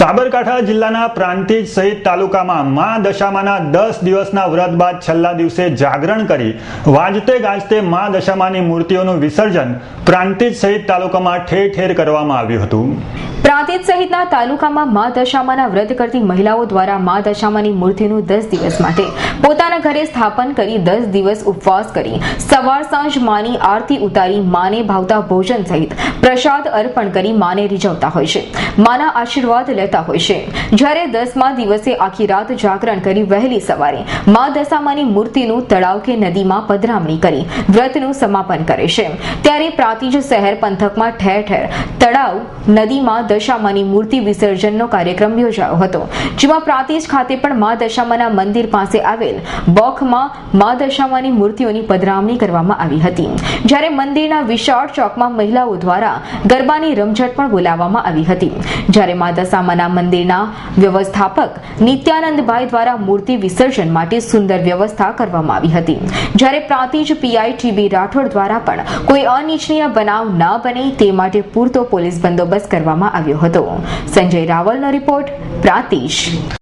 સાબરકાંઠા જિલ્લાના પ્રાંતિજ સહિત તાલુકામાં મા દશામાના દસ દિવસના વ્રત બાદ છેલ્લા દિવસે જાગરણ કરી વાજતે ગાજતે મા દશામાની મૂર્તિઓનું વિસર્જન પ્રાંતિજ સહિત તાલુકામાં ઠેર ઠેર કરવામાં આવ્યું હતું. પ્રાંતિજ સહિતના તાલુકામાં મા દશામાના વ્રત કરતી મહિલાઓ દ્વારા મા દશામાની મૂર્તિનું દસ દિવસ માટે પોતાના ઘરે સ્થાપન કરી દસ દિવસ ઉપવાસ કરી સવાર સાંજ માની આરતી ઉતારી માને ભાવતા ભોજન સહિત પ્રસાદ અર્પણ કરી માને રીઝવતા હોય છે. માના આશીર્વાદ લેતા હોય છે. જ્યારે દસમા દિવસે આખી રાત જાગરણ કરી વહેલી સવારે મા દશામાની મૂર્તિનું તળાવ કે નદીમાં પધરામણી કરી વ્રતનું સમાપન કરે છે. ત્યારે પ્રાતિજ શહેર પંથકમાં ઠેર ઠેર તળાવ નદીમાં દશામાની મૂર્તિ વિસર્જનનો કાર્યક્રમ યોજાયો હતો, જેમાં પ્રાંતિજ ખાતે પણ મા દશામાના મંદિર પાસે આવેલ બોખમાં મા દશામાની મૂર્તિઓની પધરામણી કરવામાં આવી હતી. જ્યારે મંદિરના વિશાળ ચોકમાં મહિલાઓ દ્વારા ગરબાની રમઝટ પણ બોલાવવામાં આવી હતી. જ્યારે મા દશામાના મંદિરના વ્યવસ્થાપક નિત્યાનંદભાઈ દ્વારા મૂર્તિ વિસર્જન માટે સુંદર વ્યવસ્થા કરવામાં આવી હતી. જ્યારે પ્રાંતિજ પીઆઈ ટીબી રાઠોડ દ્વારા પણ કોઈ અનિચ્છનીય બનાવ ન બને તે માટે પૂરતો પોલીસ બંદોબસ્ત કરવામાં આવ્યો હતો. સંજય રાવલનો રિપોર્ટ પ્રાંતિજ